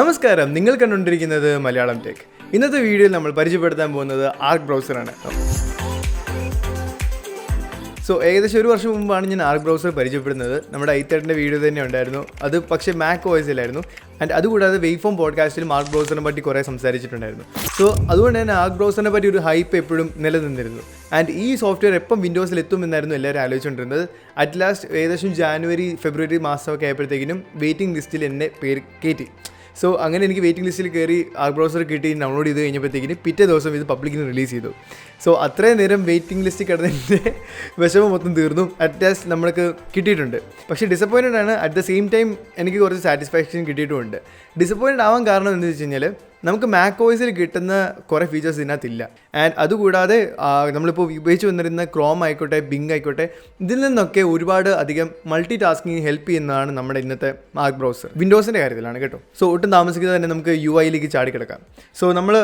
നമസ്കാരം. നിങ്ങൾ കണ്ടുകൊണ്ടിരിക്കുന്നത് മലയാളം ടെക് ഇന്നത്തെ വീഡിയോയിൽ നമ്മൾ പരിചയപ്പെടുത്താൻ പോകുന്നത് ആർക്ക് ബ്രൗസറാണ് സോ ഏകദേശം ഒരു വർഷം മുമ്പാണ് ഞാൻ ആർക്ക് ബ്രൗസർ പരിചയപ്പെടുന്നത്. നമ്മുടെ ഐത്തേട്ടിന്റെ വീഡിയോ തന്നെ ഉണ്ടായിരുന്നു. അത് പക്ഷേ മാക് വോയിസിലായിരുന്നു ആൻഡ് അതുകൂടാതെ വെയ് ഫോം പോഡ്കാസ്റ്റിൽ ആർക്ക് ബ്രൗസറിനെ പറ്റി കുറേ സംസാരിച്ചിട്ടുണ്ടായിരുന്നു. സോ അതുകൊണ്ട് തന്നെ ആർക്ക് ബ്രൗസറിനെ പറ്റി ഒരു ഹൈപ്പ് എപ്പോഴും നിലനിന്നിരുന്നു. ആൻഡ് ഈ സോഫ്റ്റ്വെയർ എപ്പം വിൻഡോസിൽ എത്തുമെന്നായിരുന്നു എല്ലാവരും ആലോചിച്ചുകൊണ്ടിരുന്നത്. അറ്റ് ലാസ്റ്റ് ഏകദേശം ജാനുവരി ഫെബ്രുവരി മാസമൊക്കെ ആയപ്പോഴത്തേക്കിനും വെയിറ്റിംഗ് ലിസ്റ്റിൽ എന്നെ പേര് കയറ്റി സോ അങ്ങനെ എനിക്ക് വെയിറ്റിംഗ് ലിസ്റ്റിൽ കയറി ആ ബ്രൗസർ കിട്ടി ഡൗൺലോഡ് ചെയ്ത് കഴിഞ്ഞപ്പോഴത്തേക്കിന് പിറ്റേ ദിവസം ഇത് പബ്ലിക്കിന് റിലീസ് ചെയ്തു. സോ അത്രയും നേരം വെയിറ്റിംഗ് ലിസ്റ്റ് കിടന്നതിന്റെ വിഷമം മൊത്തം തീർന്നു. അറ്റ് ലാസ്റ്റ് നമ്മൾക്ക് കിട്ടിയിട്ടുണ്ട്. പക്ഷേ ഡിസപ്പോയിന്റഡ് ആണ്. അറ്റ് ദ സെയിം ടൈം എനിക്ക് കുറച്ച് സാറ്റിസ്ഫാക്ഷൻ കിട്ടിയിട്ടുമുണ്ട്. ഡിസപ്പോയിന്റഡ് ആവാൻ കാരണം എന്താണെന്ന് വെച്ച് കഴിഞ്ഞാൽ നമുക്ക് മാക് ഓയിസിൽ കിട്ടുന്ന കുറേ ഫീച്ചേഴ്സ് ഇതിനകത്തില്ല. ആൻഡ് അതുകൂടാതെ നമ്മളിപ്പോൾ ഉപയോഗിച്ച് വന്നിരുന്ന ക്രോം ആയിക്കോട്ടെ ബിങ് ആയിക്കോട്ടെ ഇതിൽ നിന്നൊക്കെ ഒരുപാട് അധികം മൾട്ടി ടാസ്കിങ് ഹെൽപ്പ് ചെയ്യുന്നതാണ് നമ്മുടെ ഇന്നത്തെ മാക് ബ്രൗസർ വിൻഡോസിന്റെ കാര്യത്തിലാണ് കേട്ടോ. സോ ഒട്ടും താമസിക്കാതെ തന്നെ നമുക്ക് യു ഐയിലേക്ക് ചാടിക്കിടക്കാം. സോ നമ്മൾ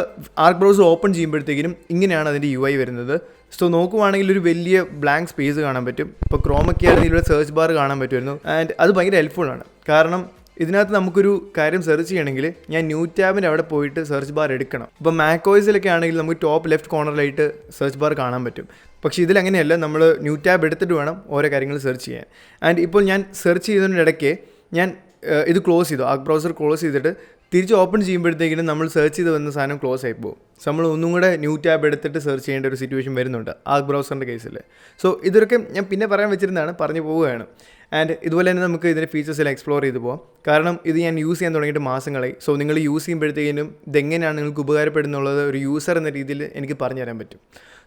ആർക്ക് ബ്രൗസർ ഓപ്പൺ ചെയ്യുമ്പോഴത്തേക്കിനും ഇങ്ങനെയാണ് അതിന്റെ യു ഐ വരുന്നത്. സോ നോക്കുവാണെങ്കിൽ ഒരു വലിയ ബ്ലാങ്ക് സ്പേസ് കാണാൻ പറ്റും. ഇപ്പോൾ ക്രോമൊക്കെ ആണെങ്കിൽ ഇവിടെ സെർച്ച് ബാർ കാണാൻ പറ്റുമായിരുന്നു. ആൻഡ് അത് ഭയങ്കര ഹെൽപ്ഫുൾ ആണ്. കാരണം ഇതിനകത്ത് നമുക്കൊരു കാര്യം സെർച്ച് ചെയ്യണമെങ്കിൽ ഞാൻ ന്യൂ ടാബിന്റെ അവിടെ പോയിട്ട് സെർച്ച് ബാർ എടുക്കണം. ഇപ്പോൾ മാക്കോയ്സിലൊക്കെ ആണെങ്കിൽ നമുക്ക് ടോപ്പ് ലെഫ്റ്റ് കോർണറിലായിട്ട് സെർച്ച് ബാർ കാണാൻ പറ്റും. പക്ഷേ ഇതിലങ്ങനെയല്ല നമ്മൾ ന്യൂ ടാബ് എടുത്തിട്ട് വേണം ഓരോ കാര്യങ്ങൾ സെർച്ച് ചെയ്യാൻ. ആൻഡ് ഇപ്പോൾ ഞാൻ സെർച്ച് ചെയ്തതിന്റെ ഇടയ്ക്ക് ഞാൻ ഇത് ക്ലോസ് ചെയ്തു. ആ ബ്രൗസർ ക്ലോസ് ചെയ്തിട്ട് തിരിച്ച് ഓപ്പൺ ചെയ്യുമ്പോഴത്തേക്കിനും നമ്മൾ സെർച്ച് ചെയ്ത് വന്ന സാധനം ക്ലോസ് ആയി പോകും. നമ്മൾ ഒന്നും കൂടെ ന്യൂ ടാബ് എടുത്തിട്ട് സെർച്ച് ചെയ്യേണ്ട ഒരു സിറ്റുവേഷൻ വരുന്നുണ്ട്. ആ ബ്രൗസറിന്റെ കേസിൽ സോ ഇതൊക്കെ ഞാൻ പിന്നെ പറയാൻ വെച്ചിരുന്നതാണ് പറഞ്ഞു പോവുകയാണ്. ആൻഡ് ഇതുപോലെ തന്നെ നമുക്ക് ഇതിന്റെ ഫീച്ചേഴ്സ് എല്ലാം എക്സ്പ്ലോർ ചെയ്തു പോകാം കാരണം ഇത് ഞാൻ യൂസ് ചെയ്യാൻ തുടങ്ങിയിട്ട് മാസങ്ങളായി. സോ നിങ്ങൾ യൂസ് ചെയ്യുമ്പോഴത്തേക്കിനും ഇതെങ്ങനെയാണ് നിങ്ങൾക്ക് ഉപകാരപ്പെടുന്നുള്ളത് ഒരു യൂസർ എന്ന രീതിയിൽ എനിക്ക് പറഞ്ഞു തരാൻ പറ്റും.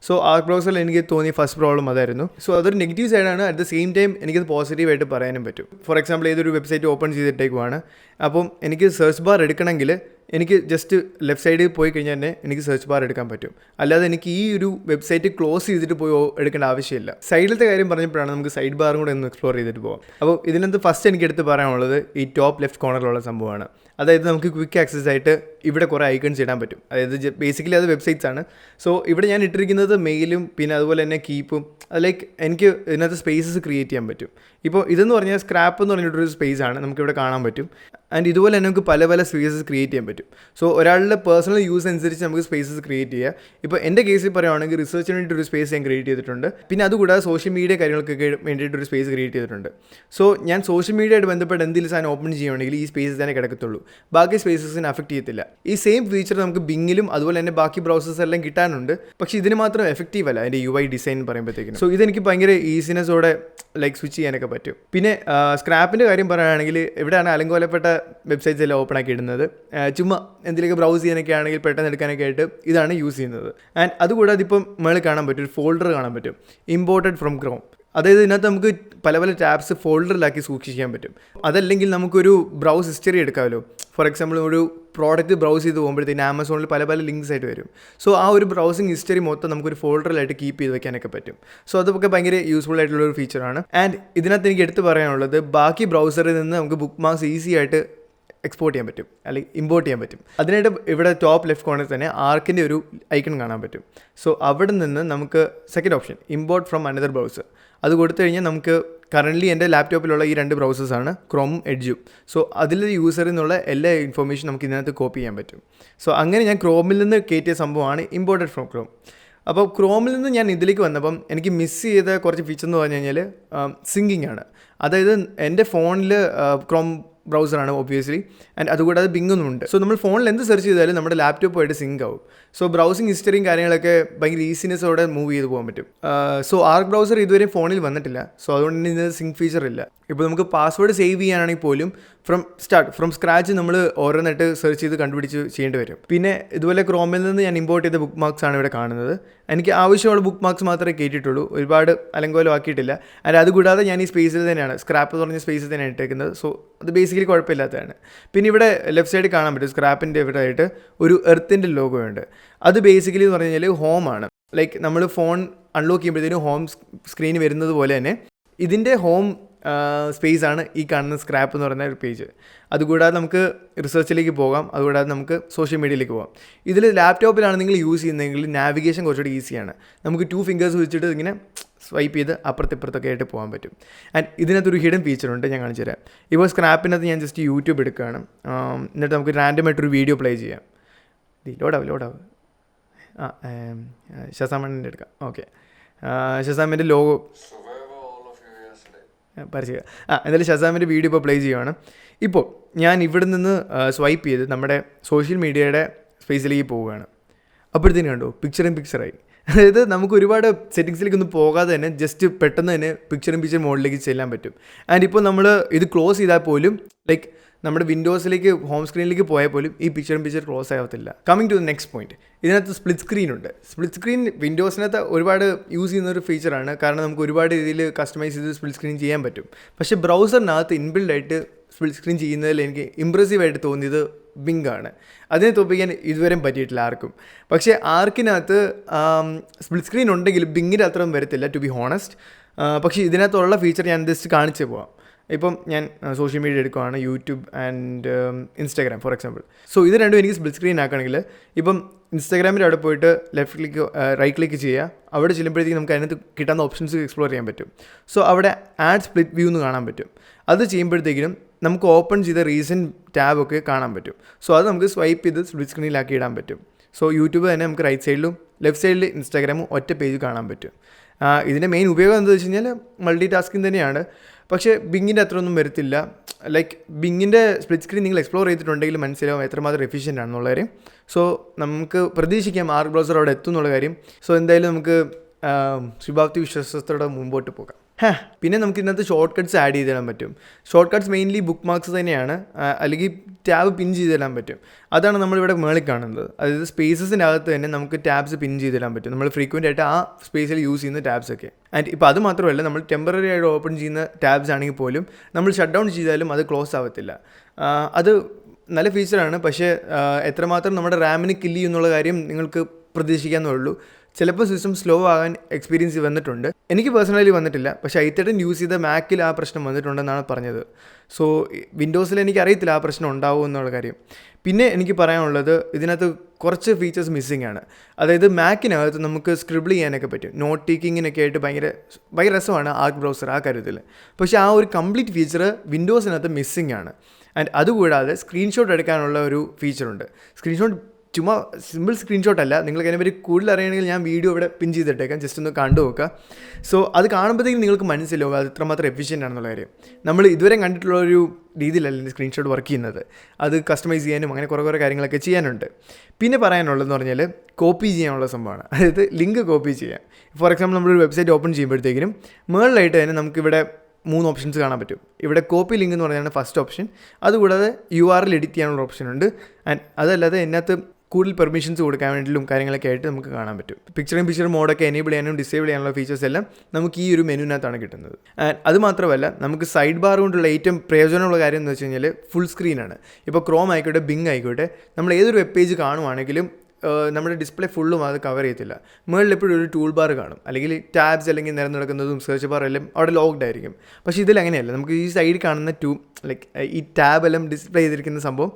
സോ ആ ബ്രൗസറിൽ എനിക്ക് തോന്നിയ ഫസ്റ്റ് പ്രോബ്ലം അതായിരുന്നു. സോ അതൊരു നെഗറ്റീവ് സൈഡാണ് അറ്റ് ദ സെയിം ടൈം എനിക്കത് പോസിറ്റീവായിട്ട് പറയാനും പറ്റും. ഫോർ എക്സാമ്പിൾ ഏതൊരു വെബ്സൈറ്റ് ഓപ്പൺ ചെയ്തിട്ടേക്കുവാണ്. അപ്പം എനിക്ക് സെർച്ച് ബാർ എടുക്കണമെങ്കിൽ എനിക്ക് ജസ്റ്റ് ലെഫ്റ്റ് സൈഡിൽ പോയി കഴിഞ്ഞാൽ തന്നെ എനിക്ക് സെർച്ച് ബാർ എടുക്കാൻ പറ്റും. അല്ലാതെ എനിക്ക് ഈ ഒരു വെബ്സൈറ്റ് ക്ലോസ് ചെയ്തിട്ട് പോയി എടുക്കേണ്ട ആവശ്യമില്ല. സൈഡിലത്തെ കാര്യം പറഞ്ഞപ്പോഴാണ് നമുക്ക് സൈഡ് ബാറും കൂടെ ഒന്ന് എക്സ്പ്ലോർ ചെയ്തിട്ട് പോകാം അപ്പോൾ ഇതിനകത്ത് ഫസ്റ്റ് എനിക്ക് എടുത്ത് പറയാനുള്ളത് ഈ ടോപ്പ് ലെഫ്റ്റ് കോർണറിലുള്ള സംഭവമാണ്. അതായത് നമുക്ക് ക്വിക്ക് ആക്സസ് ആയിട്ട് ഇവിടെ കുറേ ഐക്കൺസ് ഇടാൻ പറ്റും. അതായത് ബേസിക്കലി അത് വെബ്സൈറ്റ്സ് ആണ്. സോ ഇവിടെ ഞാൻ ഇട്ടിരിക്കുന്നത് മെയിലും പിന്നെ അതുപോലെ തന്നെ കീപ്പും ലൈക്ക് എനിക്ക് ഇതിനകത്ത് സ്പേസസ് ക്രിയേറ്റ് ചെയ്യാൻ പറ്റും. ഇപ്പോൾ ഇതെന്ന് പറഞ്ഞാൽ സ്ക്രാപ്പ് എന്ന് പറഞ്ഞിട്ടൊരു സ്പേസ് ആണ് നമുക്കിവിടെ കാണാൻ പറ്റും. ആൻഡ് ഇതുപോലെ തന്നെ നമുക്ക് പല പല സ്പേസസ് ക്രിയേറ്റ് ചെയ്യാൻ പറ്റും. സോ ഒരാളുടെ പേഴ്സണൽ യൂസ് അനുസരിച്ച് നമുക്ക് സ്പേസസ് ക്രിയേറ്റ് ചെയ്യാം. ഇപ്പോൾ എന്റെ കേസിൽ പറയുവാണെങ്കിൽ റിസർച്ചിന് വേണ്ടിയിട്ടൊരു സ്പേസ് ഞാൻ ക്രിയേറ്റ് ചെയ്തിട്ടുണ്ട്. പിന്നെ അതുകൂടാതെ സോഷ്യൽ മീഡിയ കാര്യങ്ങൾക്കൊക്കെ വേണ്ടിയിട്ട് ഒരു സ്പേസ് ക്രിയേറ്റ് ചെയ്തിട്ടുണ്ട്. സോ ഞാൻ സോഷ്യൽ മീഡിയയായിട്ട് ബന്ധപ്പെട്ട് എന്തെങ്കിലും സാധനം ഓപ്പൺ ചെയ്യുകയാണെങ്കിൽ ഈ സ്പേസസ് തന്നെ കിടക്കത്തുള്ളൂ. ബാക്കി സ്പേസസിന് അഫക്റ്റ് ചെയ്യത്തില്ല. ഈ സെയിം ഫീച്ചർ നമുക്ക് ബിങ്ങിലും അതുപോലെ തന്നെ ബാക്കി ബ്രൗസേഴ്സ് എല്ലാം കിട്ടാനുണ്ട്. പക്ഷേ ഇതിന് മാത്രം എഫക്റ്റീവ് അല്ല. അതിന്റെ യു ഐ ഡിസൈൻ പറയുമ്പോഴത്തേക്കും സോ ഇതെനിക്ക് ഭയങ്കര ഈസിനെസ്സോടെ ലൈക്ക് സ്വിച്ച് ചെയ്യാനൊക്കെ പറ്റും. പിന്നെ സ്ക്രാപ്പിന്റെ കാര്യം പറയുകയാണെങ്കിൽ ഇവിടെയാണ് അലങ്കോലപ്പെട്ട വെബ്സൈറ്റ്സ് എല്ലാം ഓപ്പൺ ആക്കി ഇടുന്നത്. ചുമ്മാ എന്തിലേക്ക് ബ്രൗസ് ചെയ്യാനൊക്കെ ആണെങ്കിൽ പെട്ടെന്ന് എടുക്കാനൊക്കെ ആയിട്ട് ഇതാണ് യൂസ് ചെയ്യുന്നത്. ആൻഡ് അതുകൂടാതെ ഇപ്പം മേളിൽ കാണാൻ പറ്റും ഒരു ഫോൾഡർ കാണാൻ പറ്റും. ഇമ്പോർട്ടഡ് ഫ്രം ക്രോം അതായത് ഇതിനകത്ത് നമുക്ക് പല പല ടാബ്സ് ഫോൾഡറിലാക്കി സൂക്ഷിക്കാൻ പറ്റും. അതല്ലെങ്കിൽ നമുക്കൊരു ബ്രൗസ് ഹിസ്റ്ററി എടുക്കാമല്ലോ. ഫോർ എക്സാമ്പിൾ ഒരു പ്രോഡക്റ്റ് ബ്രൗസ് ചെയ്ത് പോകുമ്പോഴത്തേന് ആമസോണിൽ പല പല ലിങ്ക്സ് ആയിട്ട് വരും. സോ ആ ഒരു ബ്രൗസിങ് ഹിസ്റ്ററി മൊത്തം നമുക്കൊരു ഫോൾഡറിലായിട്ട് കീപ്പ് ചെയ്ത് വെക്കാനൊക്കെ പറ്റും. സോ അതൊക്കെ ഭയങ്കര യൂസ്ഫുൾ ആയിട്ടുള്ള ഒരു ഫീച്ചറാണ്. ആൻഡ് ഇതിനകത്ത് എനിക്ക് എടുത്തു പറയാനുള്ളത് ബാക്കി ബ്രൗസറിൽ നിന്ന് നമുക്ക് ബുക്ക് മാർക്സ് ഈസി ആയിട്ട് എക്സ്പോർട്ട് ചെയ്യാൻ പറ്റും അല്ലെങ്കിൽ ഇമ്പോർട്ട് ചെയ്യാൻ പറ്റും. അതിനായിട്ട് ഇവിടെ ടോപ്പ് ലെഫ്റ്റ് കോർണറിൽ തന്നെ ആർക്കിന്റെ ഒരു ഐക്കൺ കാണാൻ പറ്റും. സോ അവിടെ നിന്ന് നമുക്ക് second option import from another browser അത് കൊടുത്തു കഴിഞ്ഞാൽ നമുക്ക് കറന്റ്ലി എന്റെ ലാപ്ടോപ്പിലുള്ള ഈ രണ്ട് ബ്രൗസേഴ്സാണ് ക്രോം എഡ്ജും സോ അതിൽ യൂസറിൽ നിന്നുള്ള എല്ലാ ഇൻഫർമേഷൻ നമുക്ക് ഇതിനകത്ത് കോപ്പി ചെയ്യാൻ പറ്റും. സോ അങ്ങനെ ഞാൻ ക്രോമിൽ നിന്ന് കയറ്റിയ സംഭവമാണ് ഇമ്പോർട്ടഡ് ഫ്രോം ക്രോം അപ്പോൾ ക്രോമിൽ നിന്ന് ഞാൻ ഇതിലേക്ക് വന്നപ്പം എനിക്ക് മിസ് ചെയ്ത കുറച്ച് ഫീച്ചർ എന്ന് പറഞ്ഞു കഴിഞ്ഞാൽ സിങ്കിങ് ആണ്. അതായത് എന്റെ ഫോണിൽ ക്രോം ബ്രൗസറാണ് ഒബ്വിയസ്ലി ആൻഡ് അതുകൂടാതെ ബിങ്ങൊന്നും ഉണ്ട്. സോ നമ്മൾ ഫോണിൽ എന്ത് സെർച്ച് ചെയ്താലും നമ്മുടെ ലാപ്ടോപ്പുമായിട്ട് സിങ്ക് ആവും. സോ ബ്രൗസിങ് ഹിസ്റ്ററിയും കാര്യങ്ങളൊക്കെ ഭയങ്കര ഈസിനെസ്സോടെ മൂവ് ചെയ്ത് പോകാൻ പറ്റും. സോ ആർക്ക് ബ്രൗസർ ഇതുവരെ ഫോണിൽ വന്നിട്ടില്ല. സോ അതുകൊണ്ട് തന്നെ ഇതിന് സിങ്ക് ഫീച്ചർ ഇല്ല. ഇപ്പോൾ നമുക്ക് പാസ്വേഡ് സേവ് ചെയ്യാനാണെങ്കിൽ പോലും ഫ്രം സ്റ്റാർട്ട് ഫ്രം സ്ക്രാച്ച് നമ്മൾ ഓരോന്നായിട്ട് സെർച്ച് ചെയ്ത് കണ്ടുപിടിച്ച് ചെയ്യേണ്ടി വരും. പിന്നെ ഇതുപോലെ ക്രോമിൽ നിന്ന് ഞാൻ ഇമ്പോർട്ട് ചെയ്ത ബുക്ക് മാർക്സ് ആണ് ഇവിടെ കാണുന്നത്. എനിക്ക് ആവശ്യമുള്ള ബുക്ക് മാർക്സ് മാത്രമേ കയറ്റിയിട്ടുള്ളൂ ഒരുപാട് അലങ്കോലം ആക്കിയിട്ടില്ല. അല്ല അതുകൂടാതെ ഞാൻ ഈ സ്പേസിൽ തന്നെയാണ് സ്ക്രാപ്പ് എന്ന് പറഞ്ഞ സ്പേസിൽ തന്നെയാണ് ഇട്ടേക്കുന്നത്. സോ അത് ബേസിക്കലി കുഴപ്പമില്ലാത്തതാണ്. പിന്നെ ഇവിടെ ലെഫ്റ്റ് സൈഡിൽ കാണാൻ പറ്റും. സ്ക്രാപ്പിന്റെ ഇവിടെ ആയിട്ട് ഒരു എർത്തിന്റെ ലോഗോ ഉണ്ട്. അത് ബേസിക്കലി എന്ന് പറഞ്ഞു കഴിഞ്ഞാൽ ഹോമാണ് ലൈക്ക് നമ്മൾ ഫോൺ അൺലോക്ക് ചെയ്യുമ്പോഴത്തേനും ഹോം സ്ക്രീൻ വരുന്നത് പോലെ തന്നെ ഇതിന്റെ ഹോം സ്പേസ് ആണ് ഈ കാണുന്ന സ്ക്രാപ്പ് എന്ന് പറയുന്ന ഒരു പേജ് അതുകൂടാതെ നമുക്ക് റിസർച്ചിലേക്ക് പോകാം. അതുകൂടാതെ നമുക്ക് സോഷ്യൽ മീഡിയയിലേക്ക് പോകാം. ഇതിൽ ലാപ്ടോപ്പിലാണ് നിങ്ങൾ യൂസ് ചെയ്യുന്നതെങ്കിൽ നാവിഗേഷൻ കുറച്ചുകൂടി ഈസിയാണ് നമുക്ക് ടു ഫിംഗേഴ്സ് വെച്ചിട്ട് ഇങ്ങനെ സ്വൈപ്പ് ചെയ്ത് അപ്പുറത്ത് ഇപ്പുറത്തൊക്കെ ആയിട്ട് പോകാൻ പറ്റും. ആൻഡ് ഇതിനകത്തൊരു ഹിഡൻ ഫീച്ചറുണ്ട് ഞാൻ കാണിച്ചു തരാം. ഇപ്പോൾ സ്ക്രാപ്പിനകത്ത് ഞാൻ ജസ്റ്റ് യൂട്യൂബ് എടുക്കുകയാണ്. എന്നിട്ട് നമുക്ക് റാൻഡമായിട്ടൊരു വീഡിയോ പ്ലേ ചെയ്യാം. ലോഡാവും ലോഡാവും ആ ഷസാമണ്ണിന്റെ എടുക്കാം ഓക്കെ ഷസാമിന്റെ ലോഗോ പരിചയം ആ എന്തായാലും ഷസാമിന്റെ വീഡിയോ ഇപ്പോൾ പ്ലേ ചെയ്യുവാണ്. ഇപ്പോൾ ഞാൻ ഇവിടെ നിന്ന് സ്വൈപ്പ് ചെയ്ത് നമ്മുടെ സോഷ്യൽ മീഡിയയുടെ സ്പേസിലേക്ക് പോവുകയാണ്. അപ്പോഴത്തേനും കണ്ടോ പിക്ചർ ഇൻ പിക്ചറായി അതായത് നമുക്ക് ഒരുപാട് സെറ്റിങ്സിലേക്ക് ഒന്നും പോകാതെ തന്നെ ജസ്റ്റ് പെട്ടെന്ന് തന്നെ പിക്ചറും പിക്ചർ മോഡിലേക്ക് ചെല്ലാൻ പറ്റും. ആൻഡ് ഇപ്പോൾ നമ്മൾ ഇത് ക്ലോസ് ചെയ്താൽ പോലും ലൈക്ക് നമ്മുടെ വിൻഡോസിലേക്ക് ഹോം സ്ക്രീനിലേക്ക് പോയാൽ പോലും ഈ പിക്ചർ പിക്ചർ ക്ലോസ് ആകത്തില്ല coming to the next point ഇതിനകത്ത് സ്പ്ലിറ്റ് സ്ക്രീൻ ഉണ്ട്. സ്പ്ലിറ്റ് സ്ക്രീൻ വിൻഡോസിനകത്ത് ഒരുപാട് യൂസ് ചെയ്യുന്ന ഒരു ഫീച്ചറാണ് കാരണം നമുക്ക് ഒരുപാട് രീതിയിൽ കസ്റ്റമൈസ് ചെയ്ത് സ്പ്ലിറ്റ് സ്ക്രീൻ ചെയ്യാൻ പറ്റും. പക്ഷേ ബ്രൗസറിനകത്ത് ഇൻബിൽഡ് ആയിട്ട് സ്പ്ലിറ്റ് സ്ക്രീൻ ചെയ്യുന്നതിൽ എനിക്ക് ഇംപ്രസീവ് ആയിട്ട് തോന്നിയത് ബിങ് ആണ്. അതിനെ തോപ്പിക്കാൻ ഇതുവരെ പറ്റിയിട്ടില്ല ആർക്കും. പക്ഷേ ആർക്കിനകത്ത് സ്പ്ലിറ്റ് സ്ക്രീൻ ഉണ്ടെങ്കിലും ബിങ്ങിന്റെ അത്രയും വരത്തില്ല ടു ബി ഹോണസ്റ്റ് പക്ഷേ ഇതിനകത്തുള്ള ഫീച്ചർ ഞാൻ ജസ്റ്റ് കാണിച്ചു പോവാം. ഇപ്പം ഞാൻ social media എടുക്കുവാണ് YouTube and Instagram for example so ഇത് രണ്ടും എനിക്ക് സ്പ്ലിറ്റ് സ്ക്രീൻ ആക്കണമെങ്കിൽ ഇപ്പം ഇൻസ്റ്റാഗ്രാമിന്റെ അവിടെ പോയിട്ട് ലെഫ്റ്റ് ക്ലിക്ക് റൈറ്റ് ക്ലിക്ക് ചെയ്യുക. അവിടെ ചെല്ലുമ്പോഴത്തേക്ക് നമുക്ക് അതിനകത്ത് കിട്ടുന്ന ഓപ്ഷൻസ് എക്സ്പ്ലോർ ചെയ്യാൻ പറ്റും. സോ അവിടെ ആഡ് സ്പ്ലിറ്റ് വ്യൂ എന്ന് കാണാൻ പറ്റും. അത് ചെയ്യുമ്പോഴത്തേക്കിനും നമുക്ക് ഓപ്പൺ ചെയ്ത റീസെന്റ് ഒക്കെ കാണാൻ പറ്റും. സോ അത് നമുക്ക് സ്വൈപ്പ് ചെയ്ത് സ്പ്ലിറ്റ് സ്ക്രീനിലാക്കി ഇടാൻ പറ്റും. സോ യൂട്യൂബ് തന്നെ നമുക്ക് റൈറ്റ് സൈഡിലും ലെഫ്റ്റ് സൈഡിൽ ഇൻസ്റ്റാഗ്രാമും ഒറ്റ പേജ് കാണാൻ പറ്റും. ഇതിന്റെ മെയിൻ ഉപയോഗം എന്താ വെച്ച് കഴിഞ്ഞാൽ മൾട്ടി ടാസ്കിങ് തന്നെയാണ്. പക്ഷേ ബിങ്ങിന്റെ അത്ര ഒന്നും വരത്തില്ല. ലൈക്ക് ബിങ്ങിന്റെ സ്പ്ലിറ്റ് സ്ക്രീൻ നിങ്ങൾ എക്സ്പ്ലോർ ചെയ്തിട്ടുണ്ടെങ്കിൽ മനസ്സിലാവും എത്രമാത്രം എഫിഷ്യന്റ് ആണെന്നുള്ള കാര്യം. സോ നമുക്ക് പ്രതീക്ഷിക്കാം ആർ ബ്രൗസർ അവിടെ എത്തും എന്നുള്ള കാര്യം. സോ എന്തായാലും നമുക്ക് ശുഭാപ്തി വിശ്വാസത്തോടെ മുമ്പോട്ട് പോകാം. പിന്നെ നമുക്ക് ഇതിനകത്ത് ഷോർട്ട് കട്ട്സ് ആഡ് ചെയ്ത് തരാൻ പറ്റും. Shortcuts mainly bookmarks തന്നെയാണ് അല്ലെങ്കിൽ ടാബ് പിൻ ചെയ്ത് തരാൻ പറ്റും. അതാണ് നമ്മളിവിടെ മേളിൽ കാണുന്നത്. അതായത് സ്പേസസിന്റെ അകത്ത് തന്നെ നമുക്ക് ടാബ്സ് പിൻ ചെയ്ത് തരാൻ പറ്റും. നമ്മൾ ഫ്രീക്വന്റ് ആയിട്ട് ആ സ്പേസിൽ യൂസ് ചെയ്യുന്ന ടാബ്സ് ഒക്കെ. ആൻഡ് ഇപ്പോൾ അത് മാത്രമല്ല നമ്മൾ ടെമ്പററി ആയിട്ട് ഓപ്പൺ ചെയ്യുന്ന ടാബ്സ് ആണെങ്കിൽ പോലും നമ്മൾ ഷട്ട് ഡൗൺ ചെയ്താലും അത് ക്ലോസ് ആവത്തില്ല. അത് നല്ല ഫീച്ചറാണ് പക്ഷേ എത്രമാത്രം നമ്മുടെ റാമിന് കില്ല് ചെയ്യുന്നുള്ള കാര്യം നിങ്ങൾക്ക് പ്രതീക്ഷിക്കാവുന്നേ ഉള്ളൂ. ചിലപ്പോൾ സിസ്റ്റം സ്ലോ ആകാൻ എക്സ്പീരിയൻസ് വന്നിട്ടുണ്ട്. എനിക്ക് പേഴ്സണലി വന്നിട്ടില്ല. പക്ഷേ ഐത്തേട്ടൻ യൂസ് ചെയ്ത മാക്കിൽ ആ പ്രശ്നം വന്നിട്ടുണ്ടെന്നാണ് പറഞ്ഞത്. സോ വിൻഡോസിൽ എനിക്ക് അറിയത്തില്ല ആ പ്രശ്നം ഉണ്ടാവും എന്നുള്ള കാര്യം. പിന്നെ എനിക്ക് പറയാനുള്ളത് ഇതിനകത്ത് കുറച്ച് ഫീച്ചേഴ്സ് മിസ്സിംഗ് ആണ്. അതായത് മാക്കിനകത്ത് നമുക്ക് സ്ക്രിബിൾ ചെയ്യാനൊക്കെ പറ്റും. നോട്ട് ടേക്കിങ്ങിനൊക്കെ ആയിട്ട് ഭയങ്കര ഭയങ്കര രസമാണ് ആ ബ്രൗസർ ആ കാര്യത്തിൽ. പക്ഷേ ആ ഒരു കംപ്ലീറ്റ് ഫീച്ചർ വിൻഡോസിനകത്ത് മിസ്സിംഗ് ആണ്. ആൻഡ് അതുകൂടാതെ സ്ക്രീൻഷോട്ട് എടുക്കാനുള്ള ഒരു ഫീച്ചറുണ്ട് സ്ക്രീൻഷോട്ട് ചുമ്മാ സിമ്പിൾ സ്ക്രീൻഷോട്ട് അല്ല. നിങ്ങൾക്ക് അതിനെപ്പറ്റി കൂടുതൽ അറിയണമെങ്കിൽ ഞാൻ വീഡിയോ ഇവിടെ പിൻ ചെയ്തിട്ടേക്കാം. ജസ്റ്റ് ഒന്ന് കണ്ടു നോക്കുക സോ അത് കാണുമ്പോഴത്തേക്കും നിങ്ങൾക്ക് മനസ്സിലാവും അത് ഇത്രമാത്രം എഫിഷ്യന്റ് ആണെന്നുള്ള കാര്യം. നമ്മൾ ഇതുവരെ കണ്ടിട്ടുള്ള ഒരു രീതിയിലല്ല സ്ക്രീൻഷോട്ട് വർക്ക് ചെയ്യുന്നത്. അത് കസ്റ്റമൈസ് ചെയ്യാനും അങ്ങനെ കുറേ കുറേ കാര്യങ്ങളൊക്കെ ചെയ്യാനുണ്ട്. പിന്നെ പറയാനുള്ളതെന്ന് പറഞ്ഞാൽ കോപ്പി ചെയ്യാനുള്ള സംഭവമാണ്. അതായത് ലിങ്ക് കോപ്പി ചെയ്യാം. ഫോർ എക്സാമ്പിൾ നമ്മളൊരു വെബ്സൈറ്റ് ഓപ്പൺ ചെയ്യുമ്പോഴത്തേക്കിനും മുകളിലായിട്ട് തന്നെ നമുക്കിവിടെ മൂന്ന് ഓപ്ഷൻസ് കാണാൻ പറ്റും. ഇവിടെ കോപ്പി ലിങ്ക് എന്ന് പറഞ്ഞാണ് ഫസ്റ്റ് ഓപ്ഷൻ അതുകൂടാതെ യു ആർ എൽ എഡിറ്റ് ചെയ്യാനുള്ള ഓപ്ഷൻ ഉണ്ട്. ആൻഡ് അതല്ലാതെ ഇതിനകത്ത് കൂടുതൽ പെർമിഷൻസ് കൊടുക്കാൻ വേണ്ടിയിട്ടും കാര്യങ്ങളൊക്കെ ആയിട്ട് നമുക്ക് കാണാൻ പറ്റും. പിക്ചർ ഇൻ പിക്ചർ മോഡൊക്കെ എനേബിൾ ചെയ്യാനും ഡിസേബിൾ ചെയ്യാനുള്ള ഫീച്ചേഴ്സ് എല്ലാം നമുക്ക് ഈ ഒരു മെനുവിനകത്താണ് കിട്ടുന്നത്. അത് മാത്രമല്ല നമുക്ക് സൈഡ് ബാർ കൊണ്ടുള്ള ഏറ്റവും പ്രയോജനമുള്ള കാര്യം എന്ന് വെച്ച് കഴിഞ്ഞാൽ ഫുൾ സ്ക്രീനാണ് ഇപ്പോൾ ക്രോം ആയിക്കോട്ടെ ബിങ് ആയിക്കോട്ടെ നമ്മൾ ഏതൊരു വെബ് പേജ് കാണുവാണെങ്കിലും നമ്മുടെ ഡിസ്പ്ലേ ഫുള്ളും അത് കവർ ചെയ്യത്തില്ല. മുകളിൽ എപ്പോഴും ഒരു ടൂൾ ബാർ കാണും. അല്ലെങ്കിൽ ടാബ്സ് അല്ലെങ്കിൽ നിരന്ന് നടക്കുന്നതും സെർച്ച് ബാർ എല്ലാം അവിടെ ലോക്ക്ഡ് ആയിരിക്കും. പക്ഷേ ഇതിൽ അങ്ങനെയല്ല നമുക്ക് ഈ സൈഡ് കാണുന്ന ടൂ ലൈക്ക് ഈ ടാബ് എല്ലാം ഡിസ്പ്ലേ ചെയ്തിരിക്കുന്ന സംഭവം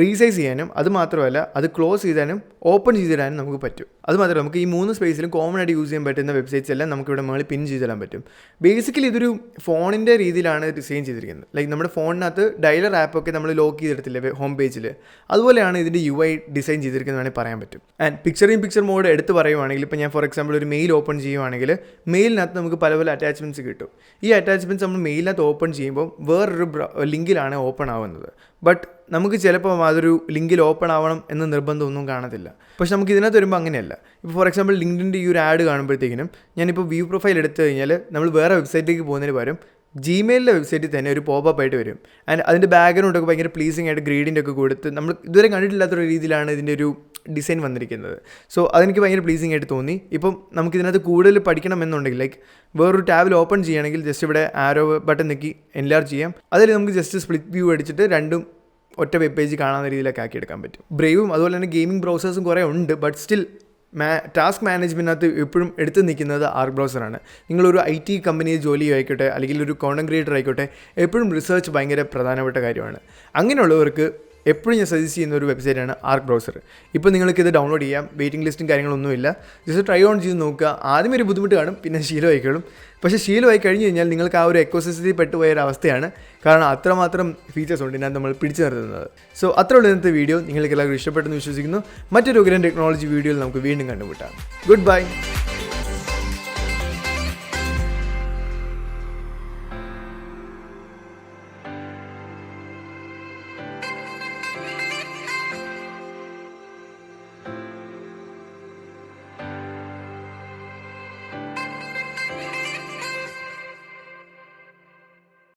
റീസൈസ് ചെയ്യാനും അത് മാത്രമല്ല അത് ക്ലോസ് ചെയ്താനും ഓപ്പൺ ചെയ്തിടാനും നമുക്ക് പറ്റും. അത് മാത്രമല്ല നമുക്ക് ഈ മൂന്ന് സ്പേസിലും കോമൺ ആയിട്ട് യൂസ് ചെയ്യാൻ പറ്റുന്ന വെബ്സൈറ്റ്സ് എല്ലാം നമുക്ക് ഇവിടെ മുകളിൽ പിൻ ചെയ്തിടാൻ പറ്റും. ബേസിക്കലി ഇതൊരു ഫോണിന്റെ രീതിയിലാണ് ഡിസൈൻ ചെയ്തിരിക്കുന്നത്. ലൈക്ക് നമ്മുടെ ഫോണിനകത്ത് ഡയലർ ആപ്പൊക്കെ നമ്മൾ ലോക്ക് ചെയ്തിടത്തില്ലേ ഹോം പേജിൽ അതുപോലെയാണ് ഇതിന്റെ യു ഐ ഡിസൈൻ ചെയ്തിരിക്കുന്നത് വേണമെങ്കിൽ പറയാൻ പറ്റും. And picture in picture mode എടുത്ത് പറയുവാണെങ്കിൽ ഇപ്പോൾ ഞാൻ ഫോർ എക്സാമ്പിൾ ഒരു മെയിൽ ഓപ്പൺ ചെയ്യുവാണെങ്കിൽ മെയിലിനകത്ത് നമുക്ക് പല പല അറ്റാച്ച്മെന്റ്സ് കിട്ടും. ഈ അറ്റാച്ച്മെന്റ്സ് നമ്മൾ മെയിലിനകത്ത് ഓപ്പൺ ചെയ്യുമ്പോൾ വേറൊരു ലിങ്കിലാണ് ഓപ്പൺ ആവുന്നത്. ബട്ട് നമുക്ക് ചിലപ്പോൾ അതൊരു ലിങ്കിൽ ഓപ്പൺ ആവണം എന്ന് നിർബന്ധമൊന്നും കാണത്തില്ല. പക്ഷെ നമുക്ക് ഇതിനകത്ത് വരുമ്പോൾ അങ്ങനെയല്ല. ഇപ്പോൾ ഫോർ എക്സാമ്പിൾ ലിങ്കിന്റെ ഈ ഒരു ആഡ് കാണുമ്പോഴത്തേക്കിനും ഞാനിപ്പോൾ വ്യൂ പ്രൊഫൈൽ എടുത്തു കഴിഞ്ഞാൽ നമ്മൾ വേറെ വെബ്സൈറ്റിലേക്ക് പോകുന്നതിന് പകരം ജിമെയിലിലെ വെബ്സൈറ്റിൽ തന്നെ ഒരു പോപ്പ് ആയിട്ട് വരും. ആൻഡ് അതിന്റെ ബാക്ക്ഗ്രൗണ്ട് ഒക്കെ ഭയങ്കര പ്ലീസിംഗ് ആയിട്ട് ഗ്രീഡിന്റെ ഒക്കെ കൊടുത്ത് നമ്മൾ ഇതുവരെ കണ്ടിട്ടില്ലാത്തൊരു രീതിയിലാണ് ഇതിന്റെ ഒരു ഡിസൈൻ വന്നിരിക്കുന്നത്. സോ അതെനിക്ക് ഭയങ്കര പ്ലീസിംഗ് ആയിട്ട് തോന്നി. ഇപ്പം നമുക്ക് ഇതിനകത്ത് കൂടുതൽ പഠിക്കണം എന്നുണ്ടെങ്കിൽ ലൈക്ക് വേറൊരു ടാബിൽ ഓപ്പൺ ചെയ്യുകയാണെങ്കിൽ ജസ്റ്റ് ഇവിടെ ആരോ ബട്ടൺ നിൽക്കി എൻലാർജ് ചെയ്യാം. അതിൽ നമുക്ക് ജസ്റ്റ് സ്പ്ലിറ്റ് വ്യൂ അടിച്ചിട്ട് രണ്ടും ഒറ്റ വെബ് പേജ് കാണാവുന്ന രീതിയിലൊക്കെ ആക്കി എടുക്കാൻ പറ്റും. ബ്രേവും അതുപോലെ തന്നെ ഗെയിമിംഗ് ബ്രൗസേഴ്സും കുറേ ഉണ്ട് ബട്ട് സ്റ്റിൽ മാ ടാസ്ക് മാനേജ്മെന്റിനകത്ത് എപ്പോഴും എടുത്തു നിൽക്കുന്നത് ആർ ബ്രൗസറാണ് നിങ്ങളൊരു ഐ ടി കമ്പനിയിൽ ജോലി ആയിക്കോട്ടെ അല്ലെങ്കിൽ ഒരു കോണ്ടന്റ് ക്രിയേറ്റർ ആയിക്കോട്ടെ എപ്പോഴും റിസർച്ച് ഭയങ്കര പ്രധാനപ്പെട്ട കാര്യമാണ്. അങ്ങനെയുള്ളവർക്ക് എപ്പോഴും ഞാൻ സജസ്റ്റ് ചെയ്യുന്ന ഒരു വെബ്സൈറ്റാണ് ആർക്ക് ബ്രൗസർ ഇപ്പോൾ നിങ്ങൾക്ക് ഇത് ഡൗൺലോഡ് ചെയ്യാം വെയിറ്റിംഗ് ലിസ്റ്റും കാര്യങ്ങളൊന്നുമില്ല ജസ്റ്റ് ട്രൈ ഓൺ ചെയ്ത് നോക്കുക. ആദ്യം ഒരു ബുദ്ധിമുട്ട് കാണും പിന്നെ ശീലമായിക്കോളും. പക്ഷേ ശീലമായി കഴിഞ്ഞ് കഴിഞ്ഞാൽ നിങ്ങൾക്ക് ആ ഒരു എക്കോസിസ്റ്റത്തിൽ പെട്ടുപോയ ഒരു അവസ്ഥയാണ്. കാരണം അത്രമാത്രം ഫീച്ചേഴ്സ് ഉണ്ട് ഞാൻ നമ്മൾ പിടിച്ചു നിർത്തുന്നത്. സോ അത്രയുള്ള ഇന്നത്തെ വീഡിയോ നിങ്ങൾക്ക് എല്ലാവർക്കും ഇഷ്ടപ്പെട്ടെന്ന് വിശ്വസിക്കുന്നു. മറ്റൊരു ഉഗ്രൻ ടെക്നോളജി വീഡിയോയിൽ നമുക്ക് വീണ്ടും കണ്ടുമുട്ടാം. Good bye